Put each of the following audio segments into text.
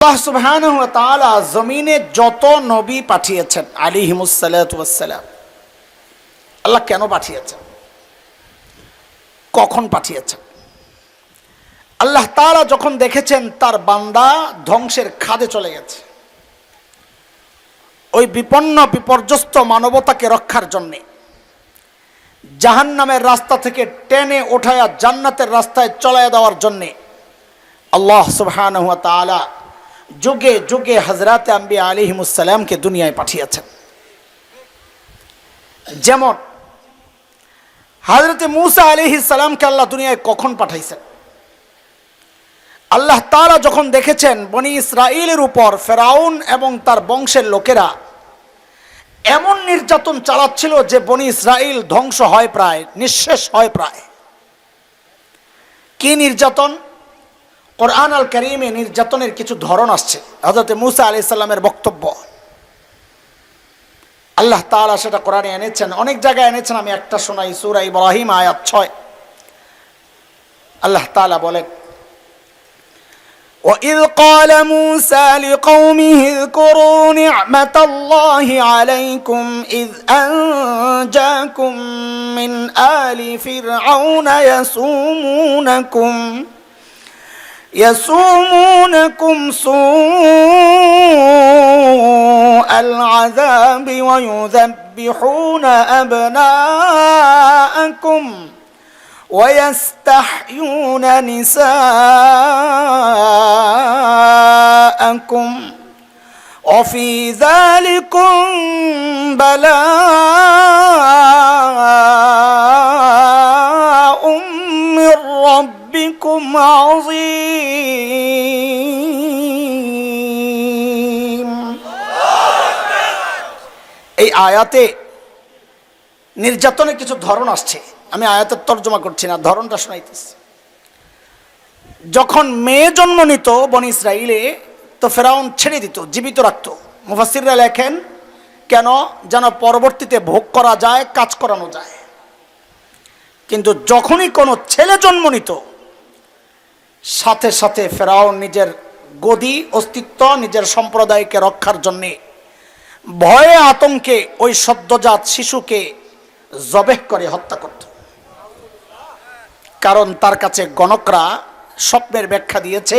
আল্লাহ সুবহানাহু ওয়া তাআলা জমিনে যত নবী পাঠিয়েছেন আলী আলিহিমুসাল্লাম আল্লাহ কেন পাঠিয়েছেন? কখন পাঠিয়েছেন? আল্লাহ তাআলা যখন দেখেছেন তার বান্দা ধ্বংসের খাদে চলে গেছে, ওই বিপন্ন, বিপর্যস্ত মানবতাকে রক্ষার জন্যে, জাহান্নামের রাস্তা থেকে টেনে ওঠায়া জান্নাতের রাস্তায় চলায় দেওয়ার জন্যে, আল্লাহ সুবহানাহু ওয়া তাআলা যুগে যুগে হজরত আম্বি আলিহিমুসালামকে দুনিয়ায় পাঠিয়েছেন। যেমন হজরত মুসা আলিহি সালামকে আল্লাহ দুনিয়ায় কখন পাঠাইছেন? আল্লাহ তারা যখন দেখেছেন বনি ইসরায়েলের উপর ফেরাউন এবং তার বংশের লোকেরা এমন নির্যাতন চালাচ্ছিল যে বনি ইসরায়েল ধ্বংস হয় প্রায়, নিঃশেষ হয় প্রায়। কি নির্যাতন? কোরআন আল করিমে নির্যাতনের কিছু ধরন আসছে হজরত মুসা আলি সাল্লামের বক্তব্য আল্লাহ তাআলা সেটা কোরআনে এনেছেন অনেক জায়গায় এনেছেন আমি একটা শোনাই সুরা ইব্রাহিম আয়াত ছয় আল্লাহ তাআলা বলেন وإذ قال موسى لقومه اذكروا نعمة الله عليكم إذ أنجاكم من آل فرعون يسومونكم يسومونكم سوء العذاب ويذبحون أبناءكم ويستحيون نساءكم وفي ذلكم بلاء من ربكم عظيم এই আয়াতে নির্যাতনের কিছু ধরন আসছে আমি আয়াতের তর্জমা করছি না ধরনটা শোনাইতেছি যখন মেয়ে জন্ম নিত বন ইসরাইলে তো ফেরাউন ছেড়ে দিত জীবিত রাখত মুফাসিররা লেখেন কেন যেন পরবর্তীতে ভোগ করা যায় কাজ করানো যায় কিন্তু যখনই কোনো ছেলে জন্ম নিত সাথে সাথে ফেরাউন নিজের গদি, অস্তিত্ব, নিজের সম্প্রদায়কে রক্ষার জন্যে ভয়ে আতঙ্কে ওই সদ্যজাত শিশুকে জবেহ করে হত্যা করত। কারণ তার কাছে গণকরা স্বপ্নের ব্যাখ্যা দিয়েছে,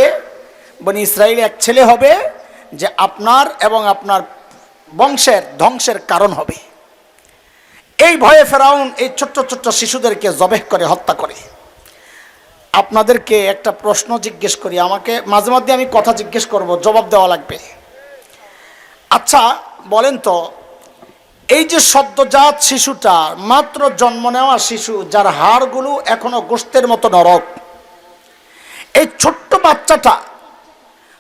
বনি ইসরায়েল এক ছেলে হবে যে আপনার এবং আপনার বংশের ধ্বংসের কারণ হবে। এই ভয়ে ফেরাউন এই ছোট্ট ছোট্ট শিশুদেরকে জবেহ করে হত্যা করে। আপনাদেরকে একটা প্রশ্ন জিজ্ঞেস করি। আমাকে মাঝে মধ্যে আমি কথা জিজ্ঞেস করব, জবাব দেওয়া লাগবে। আচ্ছা বলেন তো, এই যে সদ্যজাত শিশুটা, মাত্র জন্ম নেওয়া শিশু, যার হাড়গুলো এখনও গোস্তের মতো নরক এই ছোট্ট বাচ্চাটা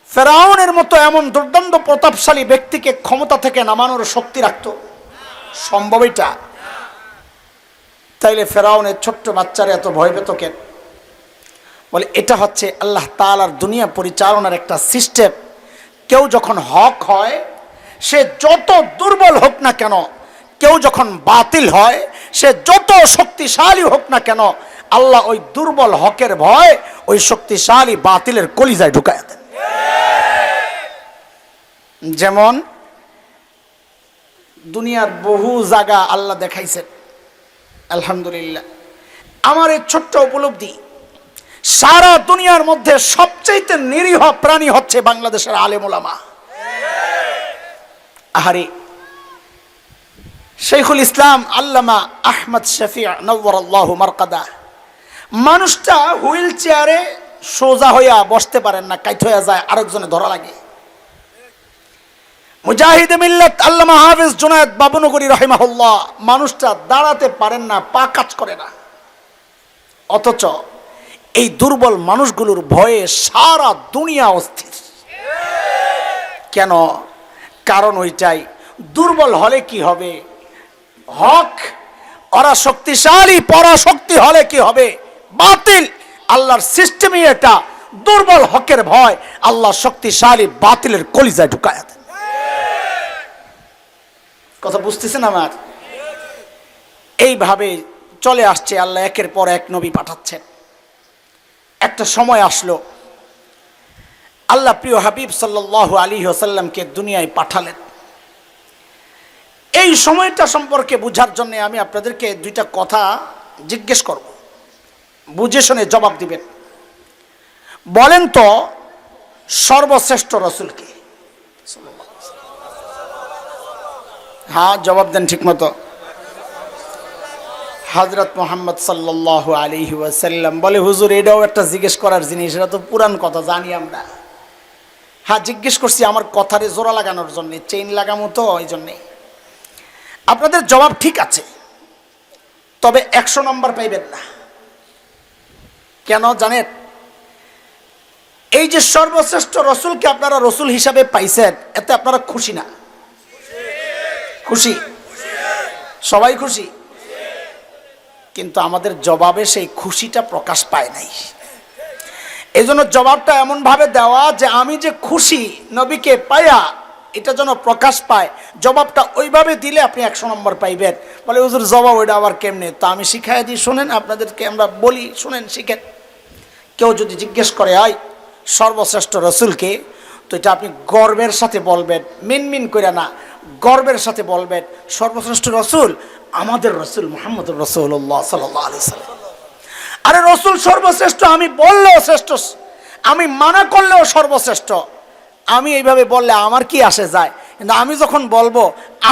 ফেরাউনের মতো এমন দুর্দণ্ড প্রতাপশালী ব্যক্তিকে ক্ষমতা থেকে নামানোর শক্তি রাখত? সম্ভব এটা? তাইলে ফেরাউনের ছোট্ট বাচ্চারা এত ভয় পেত কেন? বলে, এটা হচ্ছে আল্লাহ তালার দুনিয়া পরিচালনার একটা সিস্টেম। কেউ যখন হক হয়, সে যত দুর্বল হোক না কেন, কেউ যখন বাতিল হয়, সে যত শক্তিশালী হোক না কেন, আল্লাহ ওই দুর্বল হকের ভয়, ওই শক্তিশালী বাতিলের কলিজায় ঢুকায় দেন। যেমন দুনিয়ার বহু জায়গা আল্লাহ দেখাইছেন, আলহামদুলিল্লাহ। আমার এই ছোট্ট উপলব্ধি সারা দুনিয়ার মধ্যে সবচাইতে নিরীহ প্রাণী হচ্ছে বাংলাদেশের আলেমুলামা আহারে, শেখুল ইসলাম আল্লামা আহমদ শফিয়া নব্বর আল্লাহ মারকাদা। মানুষটা হুইল চেয়ারে সোজা হইয়া বসতে পারেন না, কাইট হইয়া যায়, আরেকজনে ধরা লাগে। মুজাহিদ মিল্লাত আল্লামা হাফিজ জুনায়দ বাবুনগরী রহিমাহুল্লাহ, মানুষটা দাঁড়াতে পারেন না, পা কাজ করে না। অথচ এই দুর্বল মানুষগুলোর ভয়ে সারা দুনিয়া অস্থির। কেন? কারণ ওইটাই, দুর্বল হলে কি হবে? হক, ওরা শক্তিশালী, পরাশক্তি হলে কি হবে? বাতিল। আল্লাহর সিস্টেমই এটা, দুর্বল হকের ভয়, আল্লাহ শক্তিশালী, বাতিলের কলিজায় ঢুকায় কথা বুঝতেছেন আমার? এইভাবে চলে আসছে, আল্লাহ একের পর এক নবী পাঠাচ্ছেন। একটা সময় আসলো। আল্লাহ প্রিয় হাবিব সাল্লাহ আলী হোসাল্লামকে দুনিয়ায় পাঠালেন। এই সময়টা সম্পর্কে বুঝার জন্য আমি আপনাদেরকে দুইটা কথা জিজ্ঞেস করব। বুঝে শুনে জবাব দিবেন। বলেন তো, সর্বশ্রেষ্ঠ রসুলকে হ্যাঁ জবাব দেন ঠিক মতো হজরত মোহাম্মদ সাল্লাহ আলী ওয়াসাল্লাম বলে, হুজুর, এটাও একটা জিজ্ঞেস করার জিনিস, এটা তো পুরান কথা, জানি আমরা। হ্যাঁ জিজ্ঞেস করছি, আমার কথারে জোড়া লাগানোর জন্যে চেইন লাগামো তো ওই জন্যে? আপনাদের জবাব ঠিক আছে, তবে একশো নম্বর পাইবেন না। কেন জানেন? এই যে সর্বশ্রেষ্ঠ রসুলকে আপনারা রসুল হিসাবে পাইছেন, এতে আপনারা খুশি না? খুশি? সবাই খুশি? কিন্তু আমাদের জবাবে সেই খুশিটা প্রকাশ পায় নাই। এই জন্য জবাবটা এমনভাবে দেওয়া যে আমি যে খুশি নবীকে পায়া এটা যেন প্রকাশ পায়, জবাবটা ওইভাবে দিলে আপনি একশো নম্বর পাইবেন। বলে, হুজুর, জবাব ওইটা আবার কেমনে? তা আমি শিখাই দিই, শোনেন, আপনাদেরকে আমরা বলি, শুনেন, শিখেন। কেউ যদি জিজ্ঞেস করে, আয়, সর্বশ্রেষ্ঠ রসুলকে তো এটা আপনি গর্বের সাথে বলবেন, মিনমিন করে না, গর্বের সাথে বলবেন, সর্বশ্রেষ্ঠ রসুল আমাদের রসুল মোহাম্মদ রসুল্লাহ সাল্লাম। আরে রসুল সর্বশ্রেষ্ঠ, আমি বললেও শ্রেষ্ঠ, আমি মানা করলেও সর্বশ্রেষ্ঠ। আমি এইভাবে বললে আমার কি আসে যায়? কিন্তু আমি যখন বলব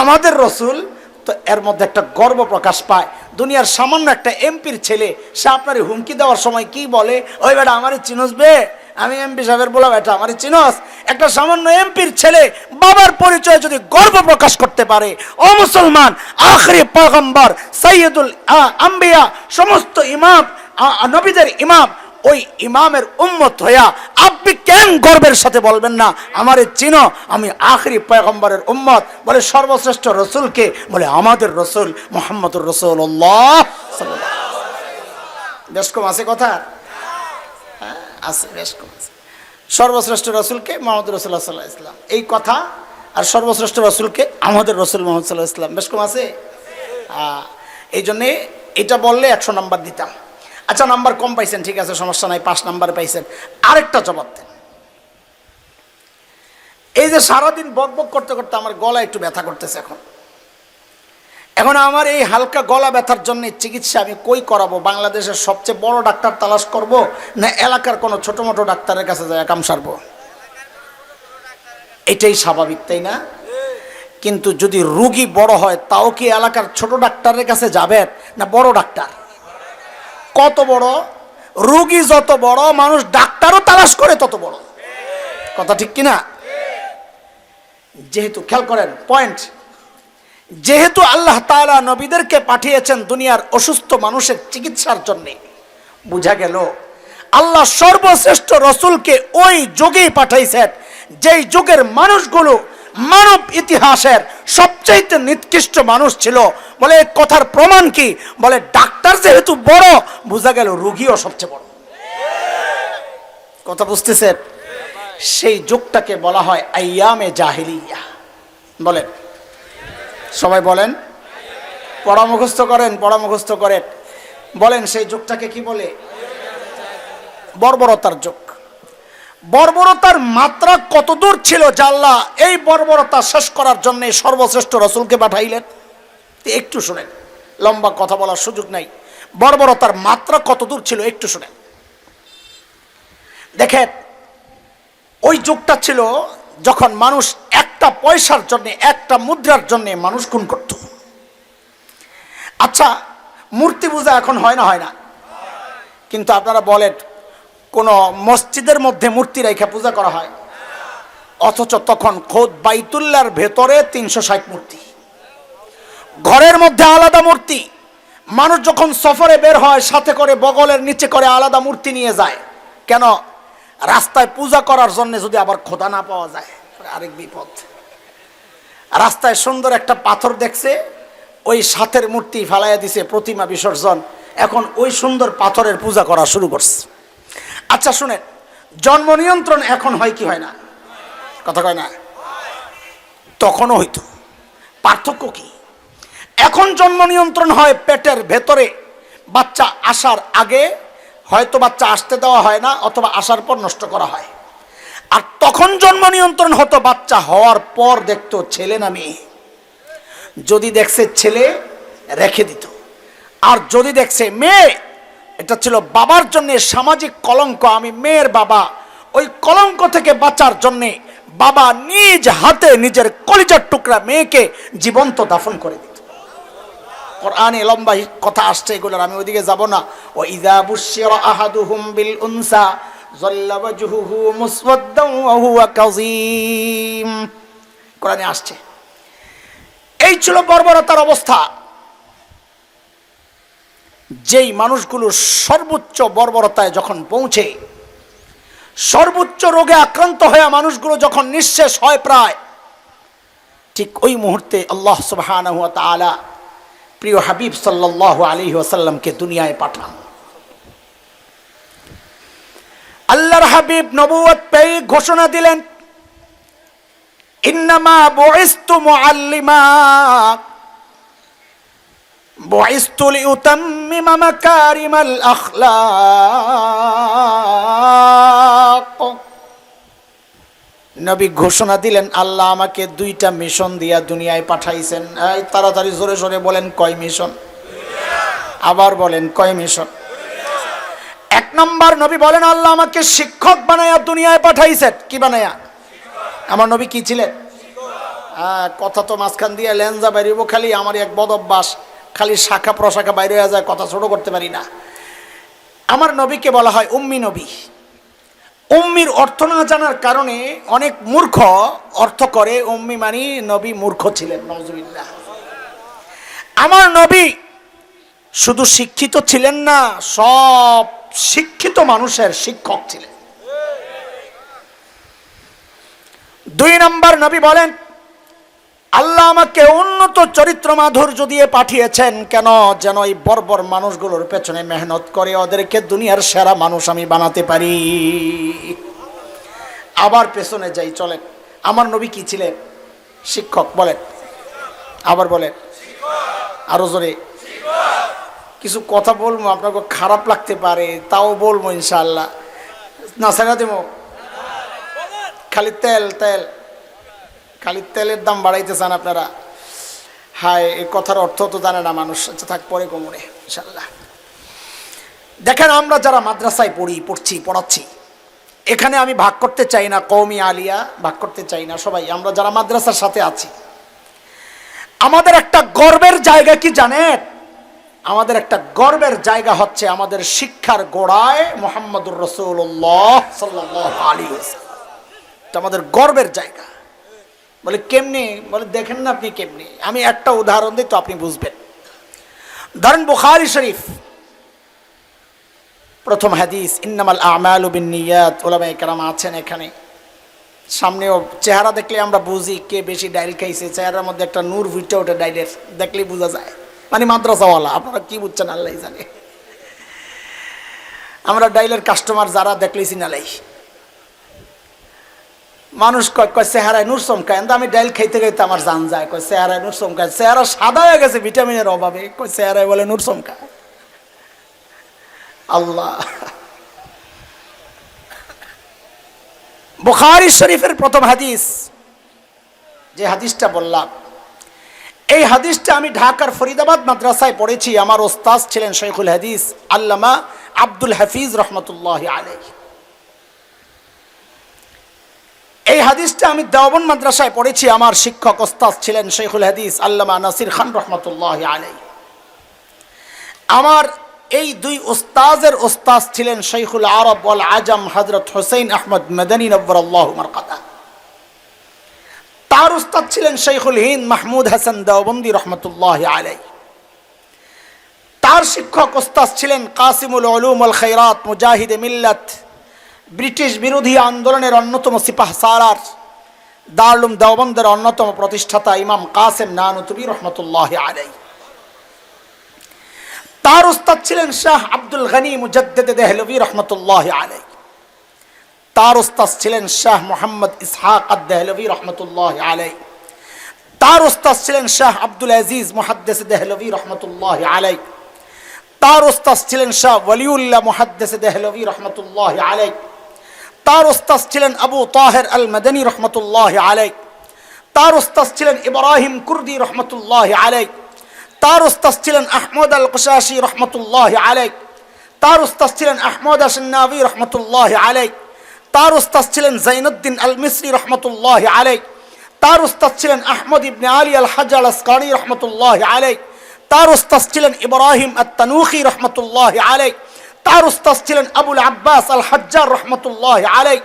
আমাদের রসুল, তো এর মধ্যে একটা গর্ব প্রকাশ পায়। দুনিয়ার সামান্য একটা এমপির ছেলে, সে আপনার হুমকি দেওয়ার সময় কি বলে? ওই বেটা আমারই চিনস বে? আমি এমপি সাহেবের বলা এটা আমার চিনস? একটা সামান্য এমপির ছেলে বাবার পরিচয় যদি গর্ব প্রকাশ করতে পারে, ও মুসলমান, আখরি পয়গম্বর সৈয়দুল আম্বিয়া, সমস্ত ইমাম নবীদের ইমাম, ওই ইমামের উম্মত হইয়া আপনি কেন গর্বের সাথে বলবেন না? আমারে চিন, আমি আখরি পয়গম্বরের উম্মত। বলে সর্বশ্রেষ্ঠ রসুলকে বলে আমাদের রসুল মোহাম্মদুর রসুল্লাহ বেশ কম আছে কথা। আছে, বেশ কম আছে। সর্বশ্রেষ্ঠ রসুলকে মোহাম্মদ রসুল্লাহ সাল্লাহ ইসলাম এই কথা আর সর্বশ্রেষ্ঠ রসুলকে আমাদের রসুল মোহাম্মদ সাল্লাহ ইসলাম বেশ কম আছে? এই জন্যে এটা বললে একশো নাম্বার দিতাম। আচ্ছা নাম্বার কম পাইছেন, ঠিক আছে, সমস্যা নাই, পাঁচ নাম্বার পাইছেন। আরেকটা জবাব দেন। এই যে সারাদিন বক বক করতে করতে আমার গলা একটু ব্যথা করতেছে এখন। এখন আমার এই হালকা গলা ব্যথার জন্য চিকিৎসা আমি কই করাবো? বাংলাদেশের সবচেয়ে বড় ডাক্তার তালাশ করব না এলাকার কোনো ছোট মোটো ডাক্তারের কাছে যায় কাম সারবো? এটাই স্বাভাবিক, তাই না? কিন্তু যদি রুগী বড় হয়, তাও কি এলাকার ছোট ডাক্তারের কাছে যাবেন না বড় ডাক্তার? কত বড়? রুগী যত বড়, মানুষ ডাক্তারও তালাশ করে তত বড়। কথা ঠিক কিনা? যেহেতু খেয়াল করেন পয়েন্ট যেহেতু আল্লাহ তাআলা নবীদেরকে পাঠিয়েছেন দুনিয়ার অসুস্থ মানুষের চিকিৎসার জন্য, বুঝা গেল, আল্লাহ সর্বশ্রেষ্ঠ রসুলকে ওই যুগেই পাঠাইছেন, যেই যুগের মানুষগুলো মানব ইতিহাসের সবচাইতে নিকৃষ্ট মানুষ ছিল। বলে কথার প্রমাণ কি? বলে ডাক্তার যেহেতু বড়, বোঝা গেল রুগীও সবচেয়ে বড়। কথা বুঝতেছেন? সেই যুগটাকে বলা হয় আইয়ামে জাহিলিয়া। বলেন সবাই বলেন। পড়া মুখস্থ করেন, পড়া মুখস্থ করেন। বলেন সেই যুগটাকে কি বলে? বর্বরতার যুগ। বর্বরতার মাত্রা কতদূর ছিল জাল্লা এই বর্বরতা শেষ করার জন্য সর্বশ্রেষ্ঠ রসুলকে পাঠাইলেন? একটু শুনেন। লম্বা কথা বলার সুযোগ নাই। বর্বরতার মাত্রা কতদূর ছিল একটু শুনেন। দেখেন, ওই যুগটা ছিল যখন মানুষ একটা পয়সার জন্য, একটা মুদ্রার জন্য মানুষ খুন করত। আচ্ছা মূর্তি পূজা এখন হয় না হয় না। কিন্তু আপনারা বলেন, কোন মসজিদের মধ্যে মূর্তি রেখে পূজা করা হয়? অথচ তখন খোদ বাইতুল্লার ভেতরে তিনশো ষাট মূর্তি। ঘরের মধ্যে আলাদা মূর্তি। মানুষ যখন সফরে বের হয়, সাথে করে বগলের নিচে করে আলাদা মূর্তি নিয়ে যায়। কেন? রাস্তায় পূজা করার জন্য যদি আবার খোদা না পাওয়া যায় আরেক বিপদ। রাস্তায় সুন্দর একটা পাথর দেখছে, ওই সাথের মূর্তি ফালাইয়া দিছে প্রতিমা বিসর্জন। এখন ওই সুন্দর পাথরের পূজা করা শুরু করছে। আচ্ছা শুনেন, জন্ম নিয়ন্ত্রণ এখন হয় কি হয় না? কথা কয় না? তখনও হইতো। পার্থক্য কি? এখন জন্ম নিয়ন্ত্রণ হয় পেটের ভেতরে, বাচ্চা আসার আগে হয়তো বাচ্চা আসতে দেওয়া হয় না, অথবা আসার পর নষ্ট করা হয়। আর তখন জন্ম নিয়ন্ত্রণ হতো বাচ্চা হওয়ার পর দেখতো ছেলে না মেয়ে। যদি দেখছে ছেলে, রেখে দিত। আর যদি দেখছে মেয়ে, এটা ছিল বাবার জন্য সামাজিক কলঙ্ক। আমি মেয়ের বাবা, ওই কলঙ্ক থেকে বাঁচার জন্যে বাবা নিজ হাতে নিজের কলিজার টুকরা মেয়েকে জীবন্ত দাফন করে দিত। কোরআনে লম্বা কথা আসছে এগুলোর আমি ওইদিকে যাব না। ও ইদা বুশিরা আহাদুহুম বিল উনসা ওয়া কাযীম। কোরআনে আসছে। এই ছিল বর্বরতার অবস্থা। যেই মানুষগুলো সর্বোচ্চ বর্বরতায় যখন পৌঁছে, সর্বোচ্চ রোগে আক্রান্ত হয়ে মানুষগুলো যখন নিঃশেষ হয় প্রায়, ঠিক ওই মুহূর্তে আল্লাহ তাআলা প্রিয় হাবিব সাল্লাল্লাহু আলাইহি ওয়াসাল্লামকে দুনিয়ায় পাঠান। আল্লাহর হাবিব নবুয়ত পেয়ে ঘোষণা দিলেন, ইন্নামা বুইস্তু মুআল্লিমা, বুইস্তু লিউতাম্মিমা মাকারিমাল আখলাক। নবী ঘোষণা দিলেন, আল্লাহ আমাকে দুইটা মিশন দিয়া দুনিয়ায় পাঠাইছেন। এই তাড়াতাড়ি জোরে জোরে বলেন, কয় মিশন আবার বলেন, কয় মিশন এক নম্বর নবী বলেন, আল্লাহ আমাকে শিক্ষক বানায়া দুনিয়ায় পাঠাইছেন। কি বানায়া? আমার নবী কি ছিলেন? কথা তো মাঝখান দিয়ে লেনজা বেরিয়েবো খালি আমার এক বদ অভ্যাস খালি শাখা প্রশাখা বাইরে হয়ে যায়, কথা ছোট করতে পারি না। আমার নবীকে বলা হয় উম্মি নবী। উম্মির অর্থ না জানার কারণে অনেক মূর্খ অর্থ করে, উম্মি মানি নবী মূর্খ ছিলেন নজরুল্লাহ আমার নবী শুধু শিক্ষিত ছিলেন না, সব শিক্ষিত মানুষের শিক্ষক ছিলেন। দুই নম্বর নবী বলেন আল্লাহ আমাকে উন্নত চরিত্র মাধুর্য দিয়ে পাঠিয়েছেন কেন যেন এই বর্বর মানুষগুলোর পেছনে মেহনত করে ওদেরকে দুনিয়ার সেরা মানুষ আমি বানাতে পারি। আবার পেছনে যাই, চলেন। আমার নবী কি ছিলেন? শিক্ষক, বলেন। আবার বলেন। আরও জোরে। কিছু কথা বলব, আপনাকে খারাপ লাগতে পারে, তাও বলব ইনশাল্লাহ না সেরা দেবো। খালি তেল তেল। খালি তেলের দাম বাড়াইতে চান আপনারা। হায়, এই কথার অর্থ তো জানে না মানুষ। আচ্ছা থাক, পরে কোমরে ইনশাল্লাহ দেখেন, আমরা যারা মাদ্রাসায় পড়ি, পড়ছি, পড়াচ্ছি, এখানে আমি ভাগ করতে চাই না কৌমি আলিয়া, ভাগ করতে চাই না সবাই। আমরা যারা মাদ্রাসার সাথে আছি, আমাদের একটা গর্বের জায়গা কি জানেন? আমাদের একটা গর্বের জায়গা হচ্ছে আমাদের শিক্ষার গোড়ায় মোহাম্মদুর রসুল্লাহ সাল্লাহ আলী আমাদের গর্বের জায়গা। বলে, কেমনি? বলে, দেখেন না আপনি কেমনি? আমি একটা উদাহরণ দিই তো আপনি বুঝবেন। ধরেন বুখারি শরীফ। প্রথম হাদিস, ইন্নামাল আমাল বিন নিয়াত ওলামাই কেরাম আছেন এখানে। সামনেও চেহারা দেখলে আমরা বুঝি কে বেশি ডাইল খাইছে। চেহারার মধ্যে একটা নূর ভিটে ওঠে ডাইলের, দেখলেই বোঝা যায়। মানে মাদ্রাসাওয়ালা, আপনারা কি বুঝছেন আল্লাহ জানে। আমরা ডাইলের কাস্টমার যারা দেখলেই চিনালাই মানুষ কয় কয়, চেহারায় নূর চমকায়। আমি ডাইল খাইতে খাইতে আমার জান যায়। কয়, চেহারায় নূর চমকায়। চেহারা সাদা হয়ে গেছে ভিটামিনের অভাবে। কয়, চেহারায় বলে নূর চমকায়। আল্লাহ। বুখারি শরীফের প্রথম হাদিস, যে হাদিসটা বললাম। এই হাদিসটা আমি ঢাকার ফরিদাবাদ মাদ্রাসায় পড়েছি। আমার ওস্তাজ ছিলেন শেখুল হাদিস আল্লামা আব্দুল হাফিজ রহমতুল্লাহ আলাই এই হাদিসটা আমি দেওবন মাদ্রাসায় পড়েছি। আমার শিক্ষক ওস্তাজ ছিলেন শেখুল হাদিস আল্লামা নাসির খান রহমতুল্লাহ আলাই আমার এই দুই ওস্তাজের ওস্তাজ ছিলেন শৈখুল আরব ওয়াল আজম হজরত হোসেন আহমদ মেদানী নব্বর আল্লাহ মারকাদা তার উস্তাদ ছিলেন শৈখুল হিন্দ মাহমুদ হাসান দেওবন্দি রহমতুল্লাহ আলাই তার শিক্ষক ওস্তাদ ছিলেন কাসিমুল উলুম আল খৈরাত মুজাহিদে মিল্লাত ব্রিটিশ বিরোধী আন্দোলনের অন্যতম সিপাহ সারার দারুম দেওবন্দের অন্যতম প্রতিষ্ঠাতা ইমাম কাসেম নানুতুবি রহমতুল্লাহ আলাই তার উস্তাদ ছিলেন শাহ আব্দুল গনি মুজদ্দেদ দেহলভি রহমতুল্লাহ আলাই তার উস্তাদ ছিলেন শাহ মোহাম্মদ ইসহাক দেহলভি রহমতুল্লাহ আলাই তার উস্তাদ ছিলেন শাহ আব্দুল আজিজ মুহাদ্দেস দেহলভি রহমতুল্লাহ আলাই তার উস্তাদ ছিলেন শাহ ওয়ালিউল্লাহ মুহাদ্দেস দেহলভি রহমতুল্লাহ আলাই তার ওস্তাজ ছিলেন আবু তাহের আল মাদানী রহমতুল্লাহ আলাই তার ওস্তাজ ছিলেন ইব্রাহিম কুর্দি রহমতুল্লাহ আলাই তার ওস্তাজ ছিলেন আহমদ আল কুশাসি রহমতুল্লাহ আলাই তার ওস্তাজ ছিলেন আহমদ আসন্নাবি রহমতুল্লাহ আলাই তার ওস্তাজ ছিলেন জাইনুদ্দিন আল মিসরি রহমতুল্লাহ আলাই তার ওস্তাদ ছিলেন আহমদ ইবনে আলী আল হাজ আল আসকানি রহমতুল্লাহ আলাই তার ওস্তাদ ছিলেন ইব্রাহিম আত তানুখি রহমতুল্লাহ আলাই তার ওস্তাদ ছিলেন আবুল আব্বাস আল হাজ্জার রহমতুল্লাহ আলাই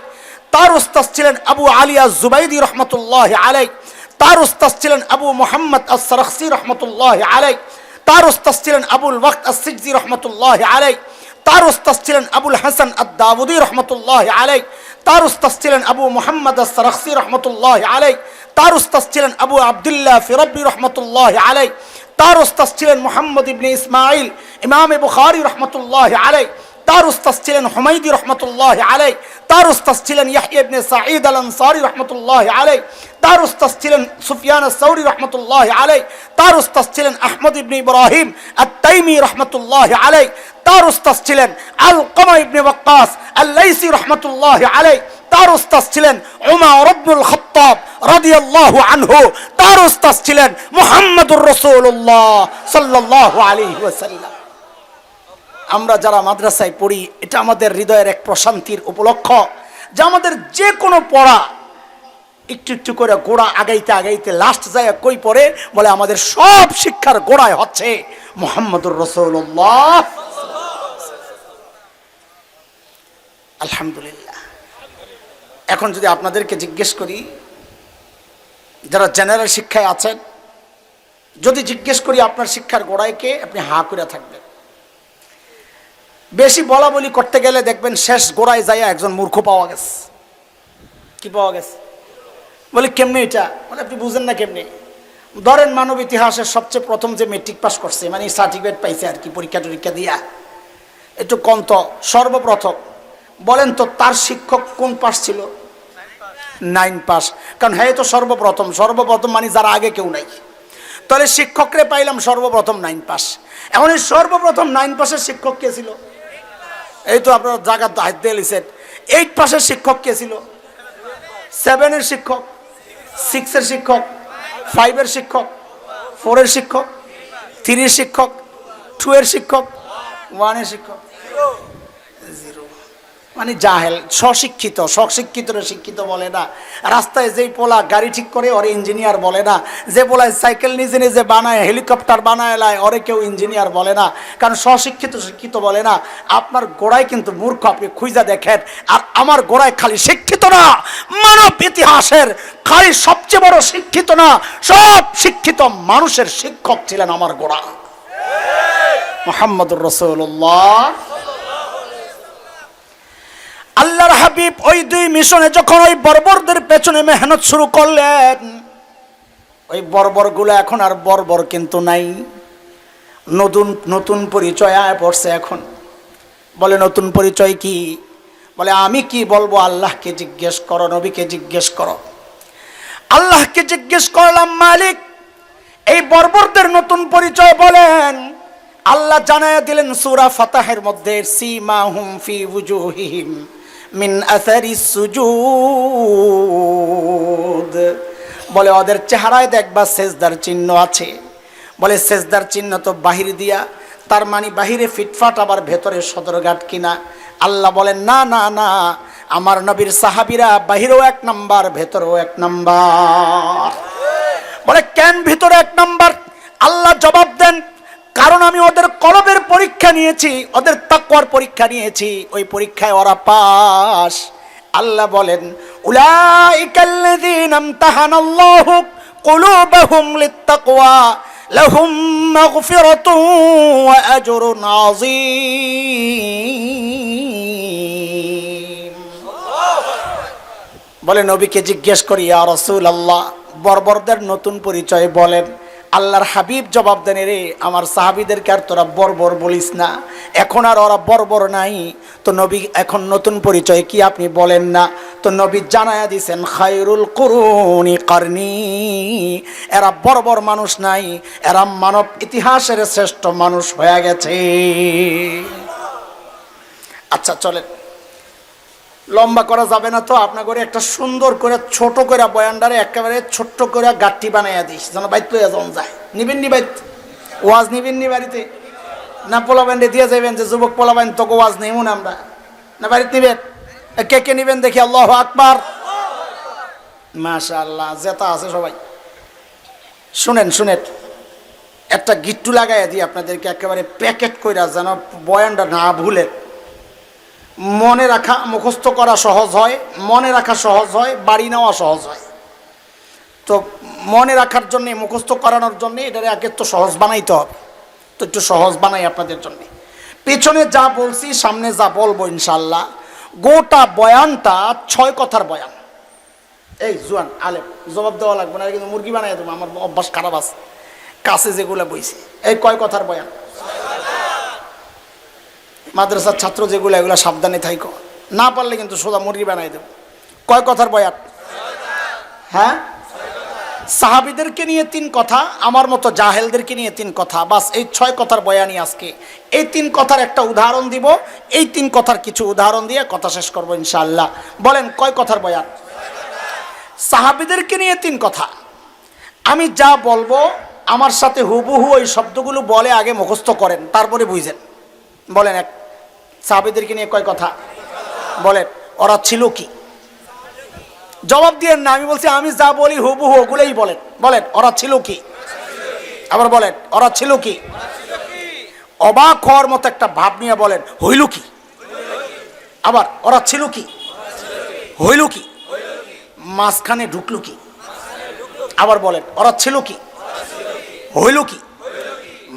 তার ওস্তাদ ছিলেন আবু আলিয়া জুবাইদি রহমতুল্লাহ আলাই তার ওস্তাদ ছিলেন আবু মোহাম্মদ আসরখসি রহমতুল্লাহ আলাই তার ওস্তাদ ছিলেন আবুল ওয়াক্ত আসিজি রহমতুল্লাহ আলাই তার ওস্তাদ ছিলেন আবুল হাসান আদাউদি রহমতুল্লাহ আলাই তার উস্তাদ ছিলেন আবু মোহাম্মদ সরখসি রহমতুল্লাহ আলাই তার উস্তাদ ছিলেন আবু আবদুল্লাহ ফিরব্বি রহমতুল্লাহ আলাই তার উস্তাদ ছিলেন মোহাম্মদ ইবনে ইসমাইল, ইমামে বুখারি রহমতুল্লাহ আলাই তার উস্তাদ ছিলেন হুমাইদি রহমতুল্লাহ আলাই তার উস্তাদ ছিলেন ইয়াহিয়া ইবনে সাঈদ আল আনসারি রহমতুল্লাহ আলাই তার উস্তাদ ছিলেন সুফিয়ান সৌরি রহমতুল্লাহ আলাই তার উস্তাদ ছিলেন আহমদ ইবনে ইব্রাহিম আত-তাইমি রহমতুল্লাহ আলাই তার উস্তাদ ছিলেন আল কমা ইবনে ওয়াক্কাস আল-লাইসি রহমতুল্লাহ আলাই তার উস্তাদ ছিলেন উমর ইবনুল খাত্তাব রাদিয়াল্লাহু আনহু। তার উস্তাদ ছিলেন মুহাম্মদুর রাসূলুল্লাহ সাল্লাল্লাহু আলাইহি ওয়াসাল্লাম। আমরা যারা মাদ্রাসায় পড়ি, এটা আমাদের হৃদয়ের এক প্রশান্তির উপলক্ষ যে আমাদের যে কোনো পড়া একটু একটু করে গোড়া আগাইতে আগাইতে লাস্ট যায় কই পড়ে? বলে আমাদের সব শিক্ষার গোড়ায় হচ্ছে মোহাম্মদুর রসুল্লাহ আলহামদুলিল্লাহ। এখন যদি আপনাদেরকে জিজ্ঞেস করি, যারা জেনারেল শিক্ষায় আছেন, যদি জিজ্ঞেস করি আপনার শিক্ষার গোড়ায় কে, আপনি হা করে থাকবেন। বেশি বলা বলি করতে গেলে দেখবেন শেষ গোড়ায় যাইয়া একজন মূর্খ পাওয়া গেছে। কি পাওয়া গেছে? বলে, কেমনি এটা? মানে আপনি বুঝেন না কেমনি? ধরেন মানব ইতিহাসের সবচেয়ে প্রথম যে মেট্রিক পাস করছে মানে সার্টিফিকেট পাইছে আর কি পরীক্ষা টরীক্ষা দিয়া। একটু কন্ত, সর্বপ্রথম বলেন তো, তার শিক্ষক কোন পাশ ছিল? নাইন পাস কারণ হ্যাঁ তো সর্বপ্রথম সর্বপ্রথম মানে যারা আগে কেউ নাই। তাহলে শিক্ষকরে পাইলাম সর্বপ্রথম নাইন পাস এখন এই সর্বপ্রথম নাইন পাসের শিক্ষক কে ছিল? এই তো আপনার জায়গা হাত দিয়ে লিখছেন। এইট পাসের শিক্ষক কে ছিল? সেভেনের শিক্ষক সিক্সের শিক্ষক ফাইভের শিক্ষক ফোরের শিক্ষক থ্রির শিক্ষক টু এর শিক্ষক ওয়ানের শিক্ষক। মানে জাহেল, স্বশিক্ষিত, স্বশিক্ষিতরে শিক্ষিত বলে না। রাস্তায় যেই পোলা গাড়ি ঠিক করে, ওরে ইঞ্জিনিয়ার বলে না। যে পোলায় সাইকেল নিজে নিজে বানায়, হেলিকপ্টার বানায় লায়, ওরে কেউ ইঞ্জিনিয়ার বলে না। কারণ স্বশিক্ষিত, শিক্ষিত বলে না। আপনার গোড়ায় কিন্তু মূর্খ, আপনি খুঁজা দেখেন। আর আমার গোড়ায় খালি শিক্ষিত না, মানব ইতিহাসের খালি সবচেয়ে বড় শিক্ষিত না, সব শিক্ষিত মানুষের শিক্ষক ছিলেন আমার গোড়া। মোহাম্মদুর রসুল্লাহ আল্লাহর হাবিব ওই দুই মিশনে যখন ওই বর্বরদের পেছনে মেহনত শুরু করলেন, ওই বর্বরগুলো এখন আর বর্বর কিন্তু নাই। নতুন নতুন পরিচয় আয় পড়ছে এখন। বলে, নতুন পরিচয় কি? বলে, আমি কি বলব? আল্লাহকে জিজ্ঞেস করো, নবীকে জিজ্ঞেস করো। আল্লাহকে জিজ্ঞেস করলাম, মালিক, এই বর্বরদের নতুন পরিচয় বলেন। আল্লাহ জানায় দিলেন, সুরা ফাতাহের মধ্যে সীমা হুম ফি উজুহিহিম। মিন আসারি সুজুদ। বলে, ওদের চেহারায় দেখবা সেজদার চিহ্ন আছে। বলে, সেজদার চিহ্ন তো বাহির দিয়া, তার মানে বাহিরে ফিটফাট আবার ভেতরে সদরঘাট কিনা। আল্লাহ বলেন, না না না, আমার নবীর সাহাবিরা বাহিরেও এক নাম্বার, ভেতরেও এক নাম্বার। বলে, কেন ভিতরে এক নাম্বার? আল্লাহ জবাব দেন কারণ আমি ওদের কলবের পরীক্ষা নিয়েছি, ওদের তাকওয়ার পরীক্ষা নিয়েছি, ওই পরীক্ষায় ওরা পাস আল্লাহ বলেন, উলাইকাল্লাযীনা আমতাহানাল্লাহু কুলুবাহুম লিত্তাকওয়া, লাহুম মাগফিরাতুন ওয়া আজরুন আযীম। বলে নবীকে জিজ্ঞেস করি, ইয়া রাসূলুল্লাহ, বর্বরদের নতুন পরিচয় বলেন। আল্লাহর হাবিব জবাব দেন রে, আমার সাহাবিদেরকে আর তোরা বর্বর বলিস না। এখন আর ওরা বর্বর নাই। তো নবী, এখন নতুন পরিচয় কি আপনি বলেন না? তো নবী জানায়া দিছেন, খায়রুল করুনি কারনি। এরা বর্বর মানুষ নাই, এরা মানব ইতিহাসের শ্রেষ্ঠ মানুষ হয়ে গেছে। আচ্ছা চলেন। লম্বা করা যাবে না তো আপনার করে একটা সুন্দর করে ছোট করে বয়ানডারে একেবারে ছোট্ট করে গাঠটি বানাইয়া দিস, যেন বাইত যখন যায়। নিবেন নি বাইত? ওয়াজ নিবেন নি বাড়িতে? না পোলা ব্যান্ডে দিয়ে যাবেন যে যুবক পোলা ব্যান্ড তোকে ওয়াজ নেব না আমরা? না বাড়িতে নিবেন? কে কে নিবেন দেখি, আল্লাহ আকবার। মাশা আল্লাহ জেতা আছে সবাই। শুনেন শুনেন। একটা গিট্টু লাগাইয়া দিই আপনাদেরকে, একেবারে প্যাকেট কইরা যেন বয়ানটা না ভুলে মনে রাখা, মুখস্থ করা সহজ হয়, মনে রাখা সহজ হয়, বাড়ি নেওয়া সহজ হয়। তো মনে রাখার জন্যে, মুখস্থ করানোর জন্যে এটারে আগে তো সহজ বানাইতে হবে। তো একটু সহজ বানাই আপনাদের জন্য। পেছনে যা বলছি, সামনে যা বলব ইনশাল্লাহ গোটা বয়ানটা ছয় কথার বয়ান। এই জুয়ান আলে জবাব দেওয়া লাগবে না কিন্তু মুরগি বানাই দেবো, আমার অভ্যাস খারাপ আছে। কাছে যেগুলো বইছে, এই কয় কথার বয়ান? মাদ্রাসার ছাত্র যেগুলো, এগুলো সাবধানে থাইকো। না পারলে কিন্তু সোজা মুরগি বানাই দেব। কয় কথার বয়ান হ্যাঁ? সাহাবিদেরকে নিয়ে তিন কথা, আমার মতো জাহেলদেরকে নিয়ে তিন কথা। বাস, এই ছয় কথার বয়ানই আজকে। এই তিন কথার একটা উদাহরণ দিব, এই তিন কথার কিছু উদাহরণ দিয়ে কথা শেষ করব ইনশাআল্লাহ। বলেন, কয় কথার বয়ান সাহাবিদেরকে নিয়ে তিন কথা। আমি যা বলব, আমার সাথে হুবহু ওই শব্দগুলো বলে আগে মুখস্থ করেন, তারপরে বুঝেন। বলেন এক সাহাবিদেরকে নিয়ে কয় কথা? বলেন, ওরা ছিল কি? জবাব দিয়েন না, আমি বলছি, আমি যা বলি হুবহু ওগুলোই বলেন। বলেন, ওরা ছিল কি? আবার বলেন, ওরা ছিল কি? অবাক হওয়ার মতো একটা ভাব নিয়ে বলেন, হইল কি? আবার, ওরা ছিল কি? হইল কি? মাঝখানে ঢুকলো কি? আবার বলেন, ওরা ছিল কি? হইল কি?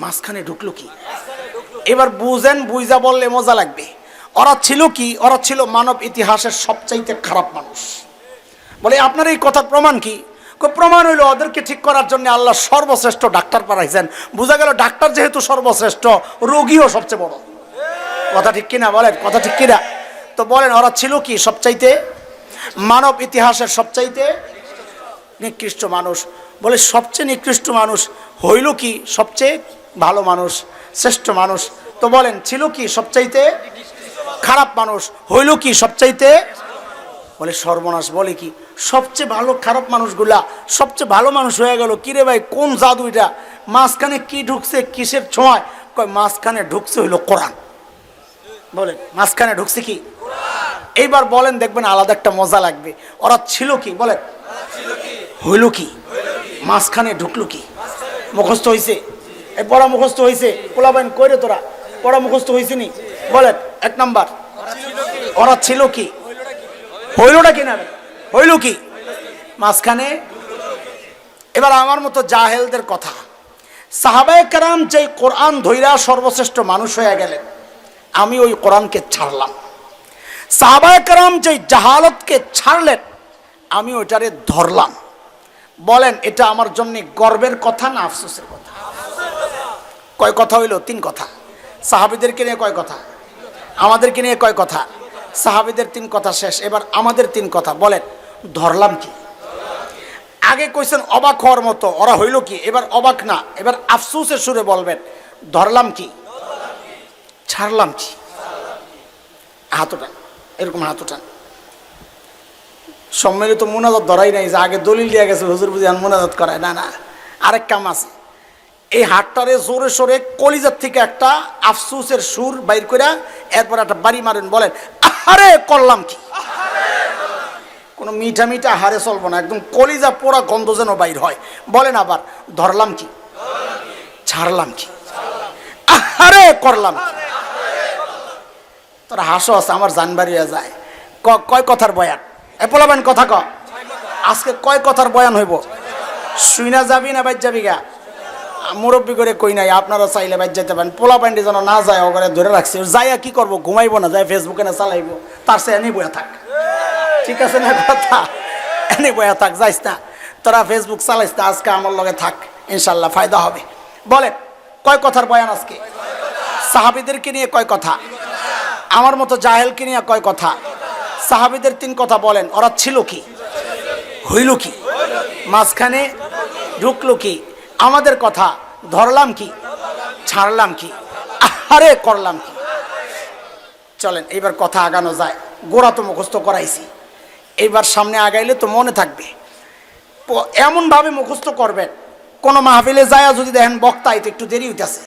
মাঝখানে ঢুকলো কি? এবার বুঝেন, বুঝা বললে মজা লাগবে। ওরা ছিল কি? ওরা ছিল মানব ইতিহাসের সবচাইতে খারাপ মানুষ। বলে, আপনার এই কথার প্রমাণ কি? প্রমাণ হইল ওদেরকে ঠিক করার জন্য আল্লাহ সর্বশ্রেষ্ঠ ডাক্তার পাঠাইছেন। বোঝা গেল ডাক্তার যেহেতু সর্বশ্রেষ্ঠ, রোগীও সবচেয়ে বড়। কথা ঠিক কিনা বলেন? কথা ঠিক কিনা? তো বলেন, ওরা ছিল কি সবচাইতে? মানব ইতিহাসের সবচাইতে নিকৃষ্ট মানুষ। বলে, সবচেয়ে নিকৃষ্ট মানুষ হইল কি সবচেয়ে ভালো মানুষ? শ্রেষ্ঠ মানুষ। তো বলেন, ছিল কি সবচাইতে খারাপ মানুষ? হইল কি সবচাইতে? বলে, সর্বনাশ বলে কি? সবচেয়ে ভালো খারাপ মানুষগুলা, সবচেয়ে ভালো মানুষ হয়ে গেল কিরে ভাই, কোন জাদু এটা মাঝখানে কি ঢুকছে, কিসের ছোঁয়ায়? কয়, মাঝখানে ঢুকছে হইল কোরআন। বলেন, মাঝখানে ঢুকছে কি? এইবার বলেন, দেখবেন আলাদা একটা মজা লাগবে। ওরা ছিল কি? বলেন, হইল কি? মাঝখানে ঢুকলো কি? মুখস্থ হয়েছে এই পড়া মুখস্থ হয়েছে পোলাবাইন কইরে তোরা পড়া মুখস্থ হয়েছে নি বলেন, এক নাম্বার। ওরা ছিল কি? হইলটা কি না হইল কি? মাঝখানে, এবার আমার মতো জাহেলদের কথা। সাহাবায়ে কারাম যে কোরআন ধৈরা সর্বশ্রেষ্ঠ মানুষ হয়ে গেলেন, আমি ওই কোরআনকে ছাড়লাম। সাহাবায়ে কারাম যে জাহালতকে ছাড়লেন, আমি ওইটারে ধরলাম। বলেন, এটা আমার জন্য গর্বের কথা না আফসোসের কথা? কয় কথা হইল? তিন কথা। সাহাবিদেরকে নিয়ে কয় কথা? আমাদেরকে নিয়ে কয় কথা? সাহাবিদের তিন কথা শেষ। এবার আমাদের তিন কথা। বলেন, ধরলাম কি? আগে কইছেন অবাক হওয়ার মতো। ওরা হইল কি? এবার অবাক না। এবার আফসুসের সুরে বলবেন, ধরলাম কি? ছাড়লাম কি? হাত ওঠান এরকম হাত ওঠান সম্মিলিত মোনাজাত ধরাই নাই যে আগে দলিল দিয়ে গেছে, হুজুর বুঝি মোনাজাত করায়। না না, আরেক কাম আছে। এই হাটটারে জোরে সোরে কলিজার থেকে একটা আফসুসের সুর বাইর করে এরপর একটা বাড়ি মারেন বলেন আরে করলাম কি? কোনো মিঠা মিঠা হারে চলবো না, একদম কলিজা পোড়া গন্ধ যেন বাইর হয়। বলেন আবার, ধরলাম কি? ছাড়লাম কি? আহারে, করলাম কি? তোর হাসো আছে আমার জানবাড়িয়া যায়। কয় কথার বয়ান? এ পোলাবেন কথা ক। আজকে কয় কথার বয়ান হইব? শুই না যাবি না বাইর যাবি গা? মুরব্বী করে কই নাই, আপনারা চাইলে বাইর যেতে পারেন। পোলা প্যান্টি যেন না যায় ওখানে ধরে রাখছি। যাইয়া কি করব, ঘুমাইবো না যাই ফেসবুকে না চালাইবো। তার সে এনে বয়া থাক। ঠিক আছে না কথা? এনে বয়া থাক, যাইস না। তোরা ফেসবুক চালাইস না, আজকে আমার লগে থাক। ইনশাল্লাহ ফায়দা হবে। বলেন, কয় কথার বয়ান আজকে? সাহাবিদেরকে নিয়ে কয় কথা? আমার মতো জাহেলকে নিয়ে কয় কথা? সাহাবিদের তিন কথা বলেন, ওরা ছিল কি? হইল কি? মাঝখানে ঢুকলো কি? আমাদের কথা ধরলাম কি? ছাড়লাম কি? আরে করলাম কি? চলেন এবার কথা আগানো যায়। গোড়া তো মুখস্থ করাইছি। এবার সামনে আগাইলে তো মনে থাকবে। এমনভাবে মুখস্থ করবেন। কোনো মাহফিলে যায় যদি দেখেন বক্তা, এতে একটু দেরি হইতেছে।